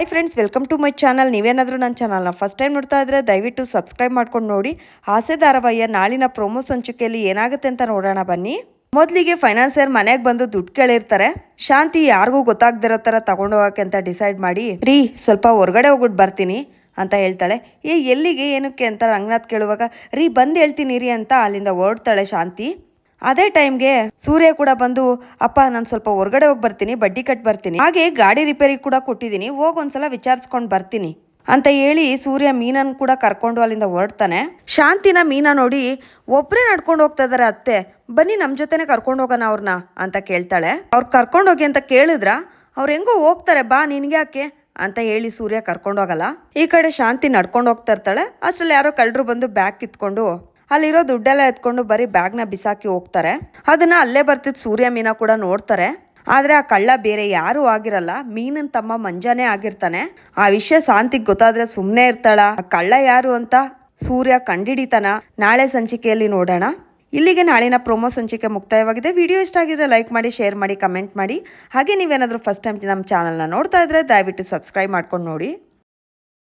Hi friends welcome to my channel ನೀವೇನಾದರೂ ನನ್ನ ಚಾನಲ್ನ ಫಸ್ಟ್ ಟೈಮ್ ನೋಡ್ತಾ ಇದ್ರೆ ದಯವಿಟ್ಟು ಸಬ್ಸ್ಕ್ರೈಬ್ ಮಾಡ್ಕೊಂಡು ನೋಡಿ. ಆಸೆ ಧಾರಾವಾಹಿಯ ನಾಳಿನ ಪ್ರೊಮೋ ಸಂಚಿಕೆಯಲ್ಲಿ ಏನಾಗುತ್ತೆ ಅಂತ ನೋಡೋಣ ಬನ್ನಿ. ಮೊದಲಿಗೆ ಫೈನಾನ್ಸಿಯರ್ ಮನೆಗೆ ಬಂದು ದುಡ್ಡು ಕೇಳಿರ್ತಾರೆ. ಶಾಂತಿ ಯಾರಿಗೂ ಗೊತ್ತಾಗ್ದಿರೋ ಥರ ತಗೊಂಡು ಹೋಗಕ್ಕೆ ಅಂತ ಡಿಸೈಡ್ ಮಾಡಿ, ರೀ, ಸ್ವಲ್ಪ ಹೊರಗಡೆ ಹೋಗ್ಬಿಟ್ಟು ಬರ್ತೀನಿ ಅಂತ ಹೇಳ್ತಾಳೆ. ಏ, ಎಲ್ಲಿಗೆ, ಏನಕ್ಕೆ? ಅಂತ ರಂಗನಾಥ್ ಕೇಳುವಾಗ, ರೀ, ಬಂದು ಹೇಳ್ತೀನಿ, ರೀ ಅಂತ ಅಲ್ಲಿಂದ ಹೊರಡ್ತಾಳೆ ಶಾಂತಿ. ಅದೇ ಟೈಮ್ಗೆ ಸೂರ್ಯ ಕೂಡ ಬಂದು, ಅಪ್ಪ, ನಾನು ಸ್ವಲ್ಪ ಹೊರಗಡೆ ಹೋಗಿ ಬರ್ತೀನಿ, ಬಡ್ಡಿ ಕಟ್ ಬರ್ತೀನಿ. ಹಾಗೆ ಗಾಡಿ ರಿಪೇರಿ ಕೂಡ ಕೊಟ್ಟಿದ್ದೀನಿ, ಹೋಗಿ ಒಂದ್ಸಲ ವಿಚಾರಿಸ್ಕೊಂಡು ಬರ್ತೀನಿ. ಅಂತ ಹೇಳಿ ಸೂರ್ಯ ಮೀನನ್ ಕೂಡ ಕರ್ಕೊಂಡು ಅಲ್ಲಿಂದ ಹೊರಡ್ತಾನೆ. ಶಾಂತಿನ ಮೀನಾ ನೋಡಿ ಒಬ್ಬರೇ ನಡ್ಕೊಂಡು ಹೋಗ್ತಾ ಇದಾರೆ ಅತ್ತೆ, ಬನ್ನಿ ನಮ್ಮ ಜೊತೆನೆ ಕರ್ಕೊಂಡು ಹೋಗೋಣ ಅವ್ರನ್ನ ಅಂತ ಕೇಳ್ತಾಳೆ. ಅವ್ರು ಕರ್ಕೊಂಡು ಹೋಗಿ ಅಂತ ಕೇಳಿದ್ರ, ಅವ್ರು ಹೆಂಗೋ ಹೋಗ್ತಾರೆ, ಬಾ, ನಿನ್ಗೆ ಯಾಕೆ? ಅಂತ ಹೇಳಿ ಸೂರ್ಯ ಕರ್ಕೊಂಡು ಹೋಗಲ್ಲ. ಈ ಕಡೆ ಶಾಂತಿ ನಡ್ಕೊಂಡು ಹೋಗ್ತಾ ಇರ್ತಾಳೆ. ಅಷ್ಟರಲ್ಲಿ ಯಾರೋ ಕಳ್ಳರು ಬಂದು ಬ್ಯಾಗ್ ಕಿತ್ಕೊಂಡು ಅಲ್ಲಿರೋ ದುಡ್ಡೆಲ್ಲ ಎತ್ಕೊಂಡು ಬರೀ ಬ್ಯಾಗ್ನ ಬಿಸಾಕಿ ಹೋಗ್ತಾರೆ. ಅದನ್ನ ಅಲ್ಲೇ ಬರ್ತಿದ್ದ ಸೂರ್ಯ ಮೀನ ಕೂಡ ನೋಡ್ತಾರೆ. ಆದ್ರೆ ಆ ಕಳ್ಳ ಬೇರೆ ಯಾರು ಆಗಿರಲ್ಲ, ಮೀನನ್ ತಮ್ಮ ಮಂಜಾನೇ ಆಗಿರ್ತಾನೆ. ಆ ವಿಷಯ ಶಾಂತಿಗೆ ಗೊತ್ತಾದ್ರೆ ಸುಮ್ಮನೆ ಇರ್ತಾಳ. ಆ ಕಳ್ಳ ಯಾರು ಅಂತ ಸೂರ್ಯ ಕಂಡಿಡಿತಾನ. ನಾಳೆ ಸಂಚಿಕೆಯಲ್ಲಿ ನೋಡೋಣ. ಇಲ್ಲಿಗೆ ನಾಳಿನ ಪ್ರೊಮೋ ಸಂಚಿಕೆ ಮುಕ್ತಾಯವಾಗಿದೆ. ವಿಡಿಯೋ ಇಷ್ಟ ಆಗಿದ್ರೆ ಲೈಕ್ ಮಾಡಿ, ಶೇರ್ ಮಾಡಿ, ಕಮೆಂಟ್ ಮಾಡಿ. ಹಾಗೆ ನೀವೇನಾದರೂ ಫಸ್ಟ್ ಟೈಮ್ ನಮ್ಮ ಚಾನಲ್ನ ನೋಡ್ತಾ ಇದ್ರೆ ದಯವಿಟ್ಟು ಸಬ್ಸ್ಕ್ರೈಬ್ ಮಾಡ್ಕೊಂಡು ನೋಡಿ.